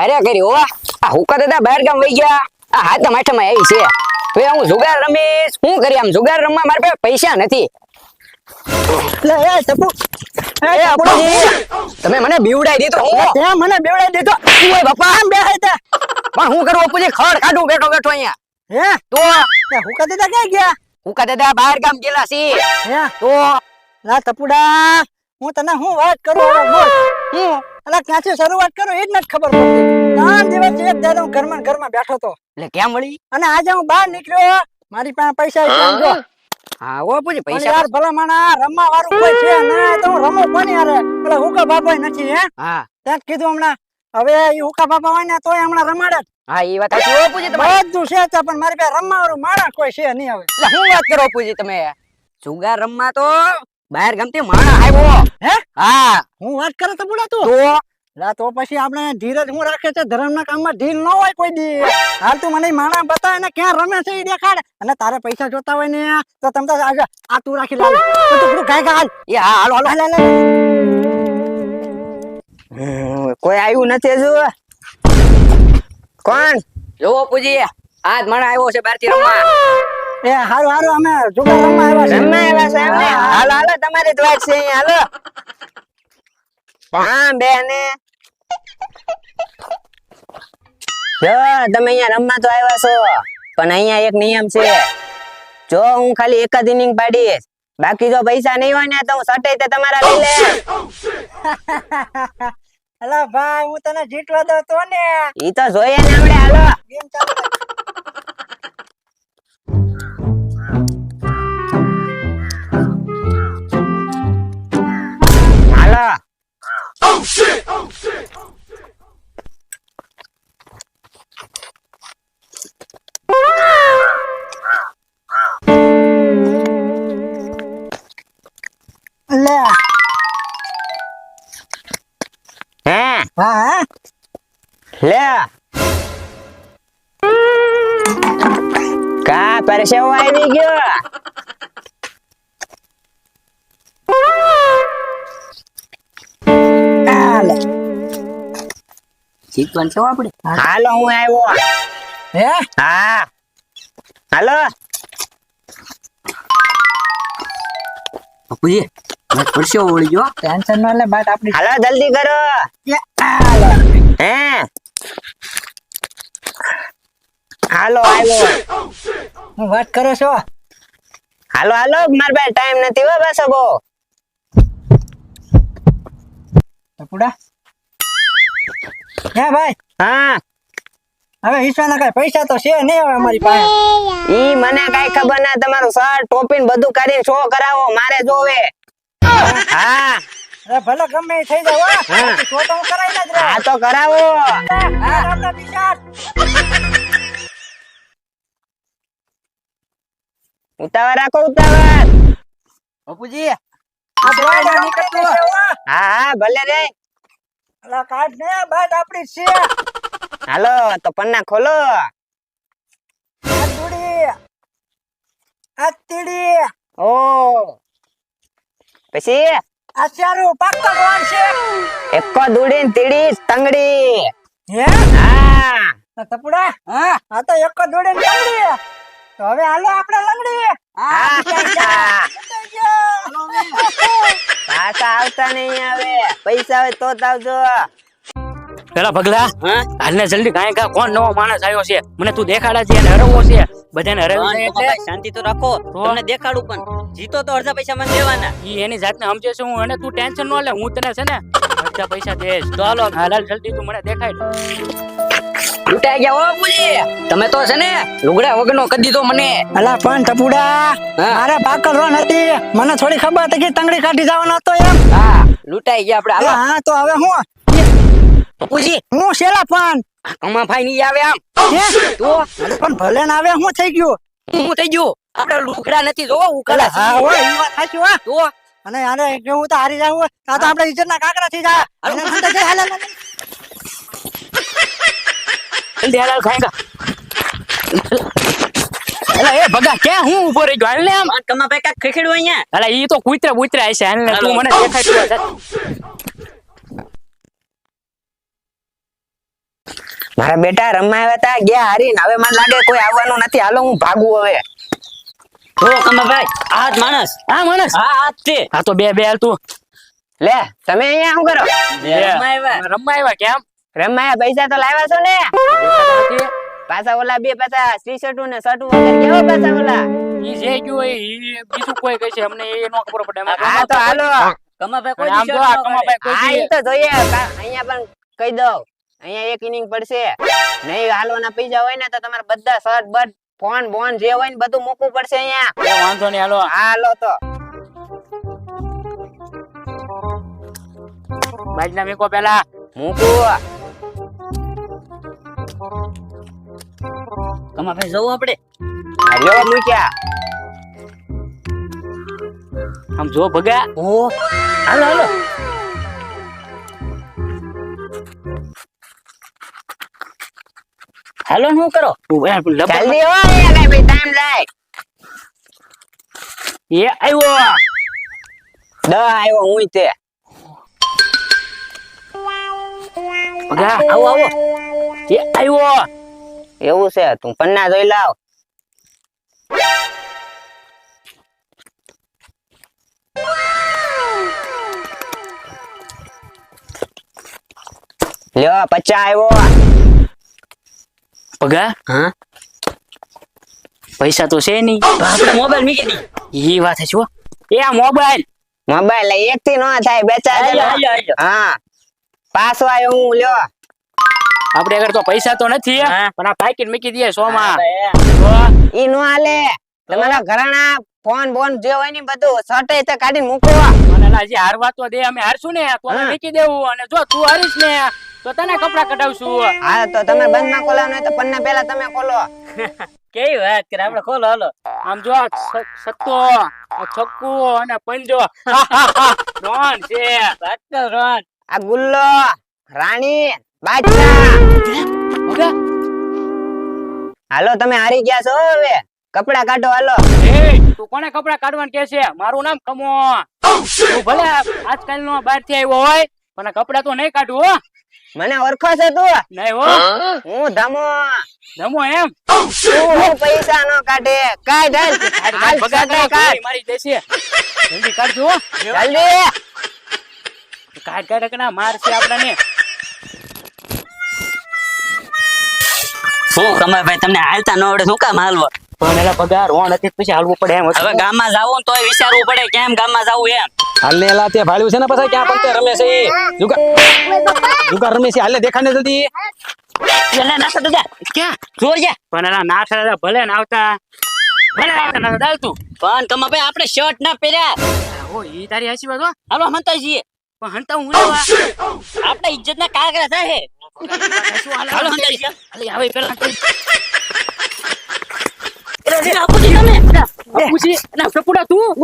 અરે કરી આ હુકા દાદા બહાર ગામ વહી ગયા. આ હાથ માઠામાં આવી છે. હવે હું જુગાર રમીશ. શું કરી આમ જુગાર રમવા મારા પાસે પૈસા નથી. લે એ ટપુ. એ એ તમે મને બીવડાઈ દીધો. હું તે મને બીવડાઈ દીધો. ઓય બાપા આમ બેહે તે પણ હું કરું અપુજી ખડ કાઢું બેઠો બેઠો અહીંયા. હે? તો હુકા દીધા ક્યાં ગયા? હુકા દાદા બહાર ગામ ગયેલા છે. હે? તો લા ટપુડા હું તને હું વાત કરું? બોલ હું અલા ક્યાંથી શરૂઆત કરું એ જ નથી ખબર પડતી. ત્રણ દિવસ એક દાડો હું ઘરમાં ને ઘરમાં બેઠો તો એટલે કેમ વળી? અને આજે હું બહાર નીકળ્યો મારી પાસે પૈસા છે હા? ઓ પૂછી પૈસા યાર ભલા માણા રમવા વાળું કોઈ છે ના તો હું રમો કોની યાર એટલે હુકા બાપા નથી હે? હા. ત્યાં કીધું હમણાં. હવે એ હુકા બાપા હોય ને તોય હમણાં રમાડે હા એ વાત ઓ અપ્પુજી તમે બધું છે તો પણ મારી પાસે રમવા વાળું માણા કોઈ છે નહીં હવે. એટલે હું વાત કરો પૂછી તમે? જુગાર રમવા તો બહાર ગમતી માણા આવ્યો. હે? હા. હું વાત કરે તો બોલા તું. તો? લા તો પછી આપણે ધીરજ હું રાખે છે? ધર્મના કામમાં ઢીલ ન હોય કોઈ દી. હાલ તું મને માણા બતા અને ક્યાં રમે છે એ દેખાડ. અને તારે પૈસા જોતા હોય ને તો તમ તો આ તું રાખી લાલ તો તું ગાય ગાલ એ હા હાલો હાલો હાલ કોઈ આવ્યું નથી હજુ. કોણ? જોવો પૂજી આજ મને આવ્યો છે બહારથી રમવા. એ હારું હારું અમે જુગાર રમવા આવ્યા છે રમવા આવ્યા છે અમે હાલો હાલો તમારી જ વાત છે હાલો. હા બેને. જો તમે અહીંયા રમવા તો આવ્યા છો પણ અહીંયા એક નિયમ છે. જો હું ખાલી એક જ ઇનિંગ પાડીશ બાકી જો પૈસા નહીં હોય ને તો હું સટે તે તમારા લઈ લે અલા ભાઈ હું તને જીતવા દઉં તો ને. ઈ તો જોઈએ ને આપણે હાલો. લે. કા પરસેવો આવી ગયો. જીતવાનું છે આપણે હાલો હું આવ્યો. હે? હા. હાલો. બાપુજી મેં પરસેવો વળી ગયો. ટેન્શન ન લે બાટ આપડી હાલો જલ્દી કરો. હાલો. હે? હાલો આવ્યો હું વાત કરો છો? હાલો હાલો. મારા પાસે ટાઈમ નથી હો બસ બો ટપુડા? હે ભાઈ? હા. હવે હિસ્સાના કઈ પૈસા તો છે નહીં હવે અમારી પાસે. ઈ મને કઈ ખબર ના તમારું શર્ટ ટોપી બધું કરીને શો કરાવો મારે જોવે. હા. અરે ભલે ગમે એ થઈ જાય હા. તો તો હું કરાઈને જ હા તો કરાવો. હા, રામના બિચાર. ઉતાવળ રાખો ઉતાવળ. બાપુજી આ દોડા નીકળતું છે, હા. હા. ભલે રે. અલા, કાઢ ને બાટ આપડી છે. હાલો તો પન્ના ખોલો. આ દૂડી આ તીડી. ઓ. પછી? આ ચારું કોણ છે. એકો દૂડી ને તીડી તંગડી. હે? હા. તપડા? હા આ તો એકો જ તંગડી. તો હવે હાલો આપણે લંગડી હા બતાઈ ગયો. પાછા આવતા નહીં આવે. પૈસા હોય તો આવજો. પેલા પગલા હા. હાલને જલ્દી કાંઈ કા કોણ નવો માણસ આવ્યો છે? મને તું દેખાડા છે અને હરવવો છે. બધાને હરાવી એટલે? શાંતિ તો રાખો. તમને દેખાડું પણ. જીતો તો અડધા પૈસા મને દેવાના. ઈ એની જાતને સમજે છે હું અને તું ટેન્શન ન લે હું તને છે ને અડધા પૈસા દેશ ચાલો હાલો હાલ હાલ જલ્દી તું મને દેખાય લૂંટાઈ ગયા તમે તો છે ને લુગડા વગરનો કરી દીધો મને. અલા પણ ટપુડા. મારે પાકલ રોન હતી. મને થોડી ખબર હતી કે તંગડી કાઢી જવાનો હતો એમ. હા લૂંટાઈ ગયા આપણે. હા તો હવે હું પૂજી હું શેલા પણ? કમા ભાઈ નહીં આવે આમ. તો પણ ભલે ના આવે હું થઈ ગયો. હું થઈ ગયો? આપણે લુખડા નથી જો ઉકળા હા હોય એ વાત સાચી હો. તો અને આને હું તો હારી જાઉં આ તો આપણે ઇજ્જત ના કાકરા થઈ જાય અને હું તો જઈ હાલે હાલે. જલ્દી હાલ હાલ ખાઈ કા અલા એ ભગા કે હું ઊભો રહી ગયો? હાલ ને આમ. કમા ભાઈ કાંઈક ખીખડ્યું અહીંયા? અલા ઈ તો કૂતરા બૂતરા હશે. હાલ ને તું મને દેખાય તું આ જા. મારા બેટા રમવા આવ્યા હતા ગયા હારીને. હવે મને લાગે કોઈ આવવાનું નથી. હાલો હું ભાગું હવે. જો કમાભાઈ આ જ માણસ. હા માણસ. હા આ તે. હા તો બે બે હાલ તું. લે તમે અહીંયા શું કરો? રમવા આવ્યા. રમવા આવ્યા કેમ? રમવા પૈસા તો લાવ્યા છો ને? પાછા ઓલા બે પાછા ટી શર્ટું ને શર્ટું વગર કેવા પાછા ઓલા. ઈ જે ગયું હોય બીજું કોઈ કહે છે? અમને એ નો ખબર પડે. હા તો હાલો. કમાભાઈ કોઈ કમાભાઈ કોઈ જોઈએ. અહીંયા પણ કહી દઉં. અહીંયા એક ઇનિંગ પડશે. નહીં હાલવાના પૈસા હોય ને તો તમારે બધા શર્ટ બટ ફોન બોન જે હોય ને બધું મૂકવું પડશે અહીંયા. વાંધો નહીં હાલો. હાલો તો. બાજના મેકો પેલા. મૂકું. કમા ભાઈ જવું આપણે હાલો મૂક્યા. આમ જો ભગા. ઓ હાલો હાલો. હાલો શું કરો? જલ્દી હો અહીંયા કઈ ટાઈમ લાય. એ આવ્યો દ આવ્યો હું તે. ઓગા આવો આવો. એ આવ્યો એવું છે તું પન્ના જોઈ લાવ. લ્યો પચા આવ્યો હા? પૈસા તો છે નહીં. મોબાઈલ મૂકી દી. એ વાત છે જો એ આ મોબાઈલ મોબાઈલ એક થી નો થાય બે ચાર હા પાછો આવ્યો હું. લ્યો. આપણે આગળ તો પૈસા તો નથી હા. પણ આ પાકીટ મૂકી દઈએ સો માં એ ઈ નો હાલે. તમારા ઘરાણા ફોન બોન જે હોય ને બધું સટે તો કાઢીને મૂકવા અને હારવા તો દે અમે હારશું ને. તો મૂકી દેવું. અને જો તું હારીશ ને તો તને કપડા કઢાવશું. હા તો તમે બંધમાં ખોલાવ નહીં તો પન્ને પેલા તમે ખોલો. કેવી વાત કરે આપણે ખોલો હાલો. આમ જો સત્તો છક્કુ અને પંજો. રોન છે સાચો રોન આ ગુલ્લો રાણી ભગા હાલો તમે હારી ગયા છો હવે. કપડા કાઢો હાલો. તું કોને કપડા કાઢવાનું કે છે? મારું નામ કમો તું ભલે આજકાલ નો બહારથી આવ્યો હોય પણ કપડા તો નહીં કાઢું હો. મને ઓળખો છે તું. નહીં હો. હું? ધમો. ધમો એમ? હું પૈસા નો કાઢે. કાઢ હાલ. હાલ કાઢ, મારી દેશે. જલ્દી કાઢજો. જલ્દી. કાઢ કાઢ કના મારશે આપણને. શું કમાભાઈ તમને હાલતા ન આવડે શું કામ હાલવો? પણ એલા પગાર હતી પછી હાલવું પડે એમ હવે ગામમાં જાવું ને તોય વિચારવું પડે કેમ ગામમાં જાવું એમ. હાલે એલા તે ભાડ્યું છે ને પછી ક્યાં પંતે રમે છે રમે હાલે દેખાને જલ્દી. ક્યાં? પણ એલા ના થાય ભલે ને આવતા. ભલે આવતા ના દાલ તું પણ કમાભાઈ આપણે શર્ટ ના પહેર્યા. ઓ ઈ તારી હાચી વાત હો. હાલો હંતા છીએ પણ હંતા હું લેવા? આપણે ઇજ્જત ના કાગરા થાય હાલે? હંતા છીએ હાલે આવે પેલા બાપુજી તમે? પૂછી ના સપુડા તું.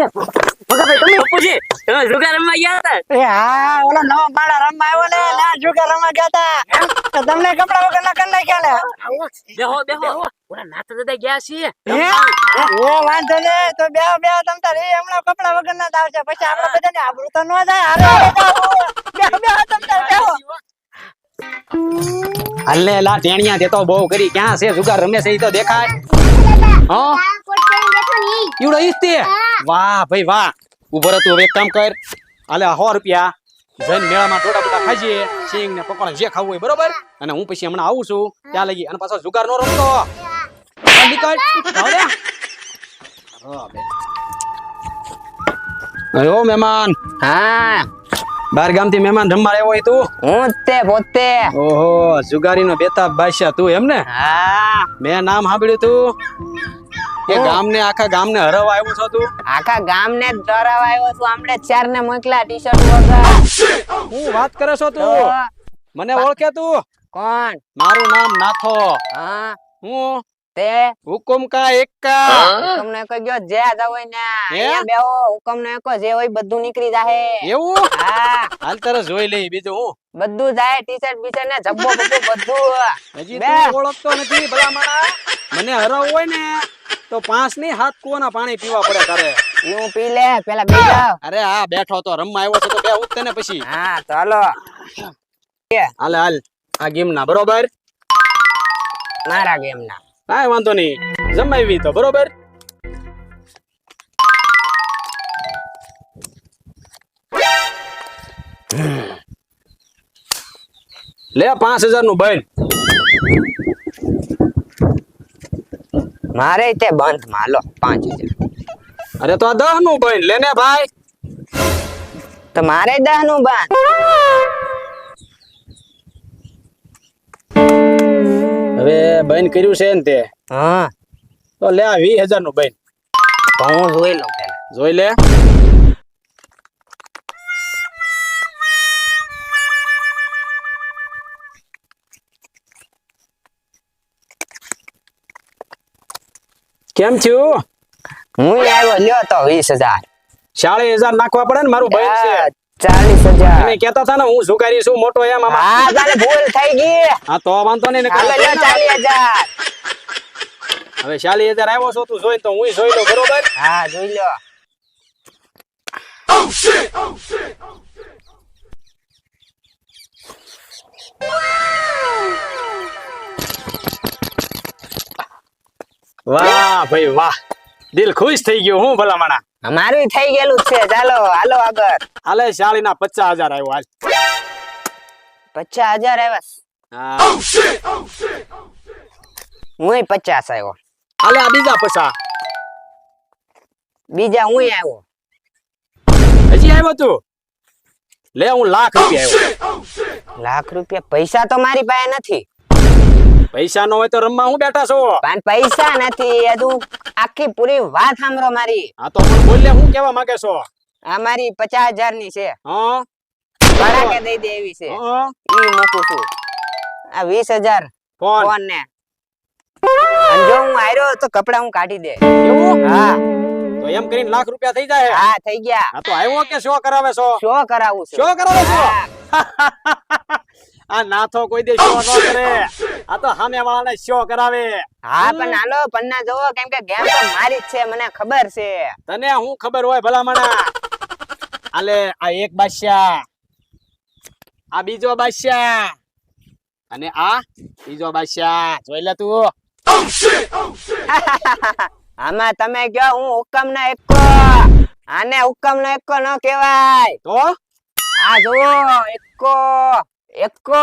બાપુજી તમે જુગાર રમવા ગયા હતા? એ હા ઓલા નવા માળા રમવા આવ્યો ને ના જુગાર રમવા ગયા તા તમને કપડા વગર ના કર નાખ્યા ને? બેહો બેહો. ઓલા નાતા દાદા ગયા છીએ ઓ વાંધો ને તો બે બે તમ તાર હમણાં કપડા વગર ના આવશે. પછી આપણે બધાને આબરૂ તો ન જાય. હારે હારે બે બે તમ તાર બેહો. હાલે લા ટેણિયા તે તો બહુ કરી. ક્યાં છે? જુગાર રમે છે ઈ તો દેખાય. હા? ઈવડો ઈજ તે. વાહ ભાઈ વાહ. ઊભો રહે તું હવે એક કામ કર. આલે 100 રૂપિયા જઈને મેળામાં ટોટા બોટા ખાઈએ સિંગ ને પકોડા જે ખાવું હોય બરોબર? અને હું પછી હમણાં આવું છું ત્યાં લગી અને પાછો જુગાર નો રમતો. નીકળ. રે. હા, બે. મહેમાન. હા. બાર ગામથી મહેમાન રમવા આવ્યો હોય તું? હું તે પોતે. ઓહો જુગારી નો બેતાબ બાદશાહ તું એમ ને? હા. મેં નામ સાંભળ્યું તું. આખા ગામ ને હરાવવા આવ્યો છો તું? આખા ગામ ને ડરાવા આવ્યો છું. ચાર ને મોકલા ટી શર્ટ વગર. હું વાત કરે છો તું? મને ઓળખે તું? કોણ? મારું નામ નાથો. હા. હું? તે? હુકુમ કા એકા હુકમ ને કોઈ ગયો જે જાવ હોય ને અહીંયા બેહો. હુકમ ને કો જે હોય બધું નીકળી જાહે. એવું? હા. હાલ તરસ જોઈ લઈ બીજું હું? બધું જાય ટી શર્ટ બી ને જબ્બો બધું બધું. હજી. તું ઓળખતો નથી ભલા મારા મને હરાવવું હોય ને તો પાંચની હાથ કુવાના પાણી પીવા પડે તારે. હું પી લે પેલા બે અરે હા બેઠો તો રમવા આવ્યો છે તો બે ઉઠતે ને પછી. હા ચાલો હાલ. હાલ આ ગેમ ના બરોબર? મારા ગેમ ના કાંઈ વાંધો નહીં. જમાવી તો બરોબર? લે પાંચ હજારનું બન મારે તે બંધ માલો પાંચ હજાર. અરે તો આ દહનું બન લેને ભાઈ. તો મારે દહનું બંધ. હવે કર્યું છે ને તે? હા. તો લે આ વીસ હજારનું હું જોઈ લઉં પેલા. જોઈ લે. કેમ થયું? હું આવ્યો લ્યો તો વીસ હજાર. ચાલીસ હજાર નાખવા પડે ને મારું ભાઈ છે. ચાલીસ હજાર. તમે કેતા હતા ને હું સુકારી છું મોટો એમ હા તારે ભૂલ થઈ ગઈ. હા તો વાંધો નહીં ચાલીસ હજાર. હવે ચાલીસ હજાર આવ્યો છો તું જોઈ તો હું જોઈ લઉં બરોબર? હા જોઈ લો. વાહ ભાઈ વાહ. દિલ ખુશ થઈ ગયું હું ભલા માણા અમારું થઈ ગયેલું છે. ચાલો હાલો આગળ. હાલે શાળી ના પચાસ હજાર આવ્યો આજ પચાસ હજાર આવ્યા હું. પચાસ આવ્યો હાલે આ બીજા પૈસા. બીજા હું આવ્યો હજી આવ્યો તું? લે હું લાખ રૂપિયા આવ્યો લાખ રૂપિયા પૈસા તો મારી પાસે નથી. પૈસા નો હોય તો રમવા હું બેઠા છો? પણ પૈસા નથી એ તું આખી પૂરી વાત સાંભળો મારી. આ તો પણ બોલે હું કેવા માંગે છો? આ મારી પચાસ હજારની છે. હા. ભડાકે દઈ દે એવી છે. હા. ઈ મૂકું છું. આ વીસ હજાર ફોન. ને જો હું આયરો તો કપડા હું કાઢી દે. એવું? હા. તો એમ કરીને લાખ રૂપિયા થઈ જાય? હા થઈ ગયા. આ તો આવ્યો કે શો કરાવે છો? શો કરાવું છું. શો કરાવે છો? હા. આ નાથો કોઈ દે શો ન કરે. આ તો સામે વાળાને શો કરાવે. હા પણ હાલો પન્ના જોવો કેમ કે ગેમ તો મારી જ છે મને ખબર છે. તને હું ખબર હોય ભલામણા? આલે આ એક બાદશાહ. આ બીજો બાદશાહ. અને આ બીજો બાદશાહ. જોઈ લે તું. આમાં તમે કયો હું હુકમ ના એક આને હુકમ નો એકો ન કહેવાય. તો? આ જુઓ એકો એકો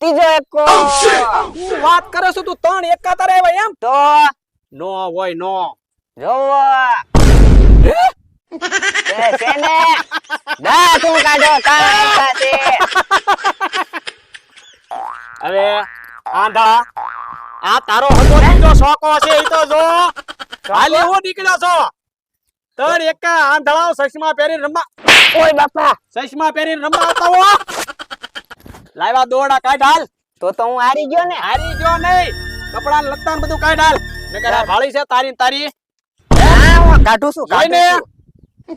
ત્રીજો એકો. હું વાત કરે છું તું ત્રણ એકાતર આવ્યા એમ? તો? નો હોય નો. જોવો. તે દા તું કાઢો કાઢા છે આંધા આ તારો હતો બીજો શોકો છે ઈ તો જો. ખાલી હું નીકળ્યો છો? ત્રણ એકા આંધળાઓ સસમા પહેરીને રમવા ઓય બાપા. સસમા પહેરીને રમવા આવતા હો. લાવ્યા દોડા કાઢ હાલ. તો તો હું હારી ગયો ને. હારી ગયો નહીં. કપડા લત્તા બધું કાઢ હાલ. નકર આ ભાળી છે તારી તારી. હા હું કાઢું છું કાઢ કાઢું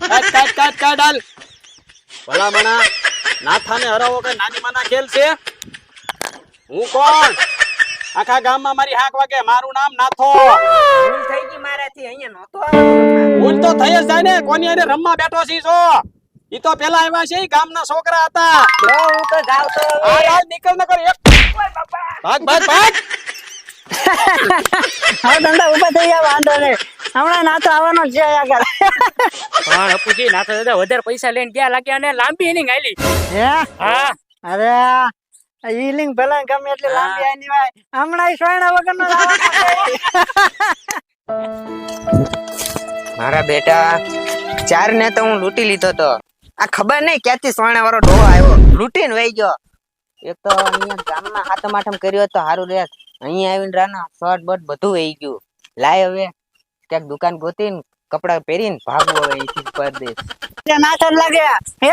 કાઢ કાઢ કાઢ કાઢ હાલ. ભલા મણા નાથાને હરાવો કે નાની માના ખેલ છે? હું કોણ? આખા ગામમાં મારી હાક વાગે. મારું નામ નાથો. ભૂલ થઈ ગઈ મારાથી અહીંયા નહોતો. ભૂલ તો થઈ જ જાય ને. કોની અરે રમવા બેઠો છી છો ઈ તો પેલા આવ્યા છે ગામના છોકરા હતા. જો હું તો હવે. હાલ હાલ નીકળ નકર એક ભાગ ભાગ ભાગ. હવે ધંધા ઊભા થઈ ગયા વાંધો નહીં. હમણાં ના તો આવવાનો જ છે આગળ. પણ અપુજી તો દાદા વધારે પૈસા લઈને ગયા લાગ્યા અને લાંબી ઇનિંગ આલી હે? હા. અરે ઈલિંગ ભલે ગમે એટલે લાંબી આની ભાઈ હમણાં ઈ સોયણા વગરનો મારા બેટા ચાર ને તો હું લૂંટી લીધો તો. આ ખબર નહીં ક્યાંથી સોના વાળો ઢોળો આવ્યો? લૂંટીને વહી ગયો. એ તો અહીંયા ગામમાં હાથમ આઠમ કર્યો તો સારું રહે. અહીંયા આવીને રાના શર્ટ બટ બધું વહી ગયું. લાય હવે. ક્યાંક દુકાન ગોતીને કપડા પહેરીને ભાગવું હવે અહીંથી પરદેશ. લાગે. હે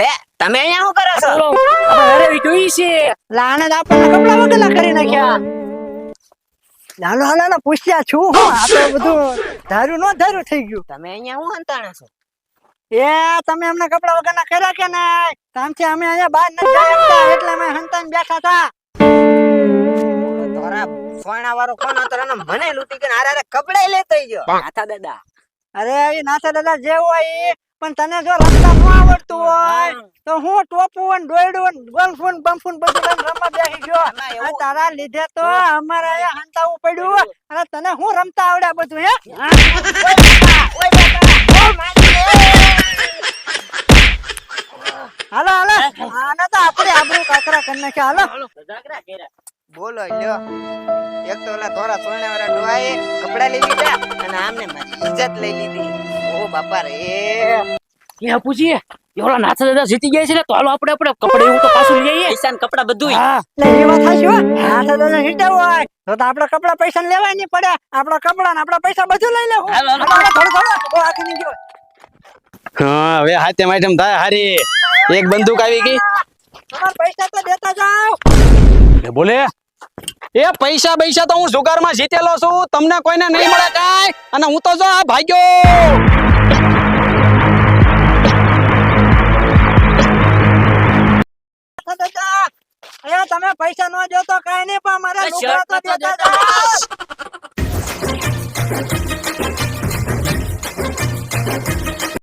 લે, તમે અહીંયા શું કરો છો? જોઈ છે. લાણે આપણને કપડા વગરના કરી નાખ્યા. હાલો હાલો પૂછ્યા છું હું આ તો બધું ધાર્યું ન ધાર્યું થઈ ગયું. તમે અહીંયા હું અંતાણા છો? એ તમે અમને કપડા વગરના કર્યા કે નહીં? તામથી અમે અહીંયા બહાર નથી જઈ શકતા એટલે અમે હંતાઈને બેઠા હતા. તારા સોણા વાળો કોણ હતો? એને મને લૂંટી ગયો હારે કપડા કપડાય લેતો ગયો. નાથા દાદા. અરે એ નાથા દાદા જે હોય એ પણ તને જો રમતા ન આવડતું હોય તો હું ટોપું ને દોયડું ને ગોલ્ફું બમ્ફું બધું રમવા બેસી ગયો. તારા લીધે તો અમારે અહીંયા હંતાવું પડ્યું અને તને હું રમતા આવડે બધું હે? હાલો હાલો. આને તો આપણે આબરૂ કાકરા કરી નાખ્યા. હાલો. બોલો લ્યો. એક તો ઓલા ધોરા સોના વાળા ડોહાએ કપડા લઈ લીધા અને આમને મારી ઇજ્જત લઈ લીધી. ઓ બાપા રે. એ પૂછીએ એવડા નાચા દાદા જીતી ગયા છે ને તો હાલો આપણે આપણે કપડે એવું તો પાછું લઈ આવીએ. પૈસા ને કપડા બધું હા. એટલે એવા વાત નાચા દાદા આ તો તને હીટે હોય તો તો આપણા કપડા પૈસા ને લેવાય નહીં પડે. આપણા કપડા ને આપણા પૈસા બધું લઈ લેવું. થોડું થોડું ઓ આખી નહીં ગયો હા હવે હાથે માઠમ થાય હારી. એક બંદૂક આવી ગઈ. તમાર પૈસા તો દેતા જાવ બોલે એ પૈસા પૈસા તો હું જુગારમાં જીતેલો છું. તમને કોઈને નહીં મળે કાંઈ. અને હું તો જો આ ભાગ્યો. તમે પૈસા ન જો તો કઈ નહીં પણ મારા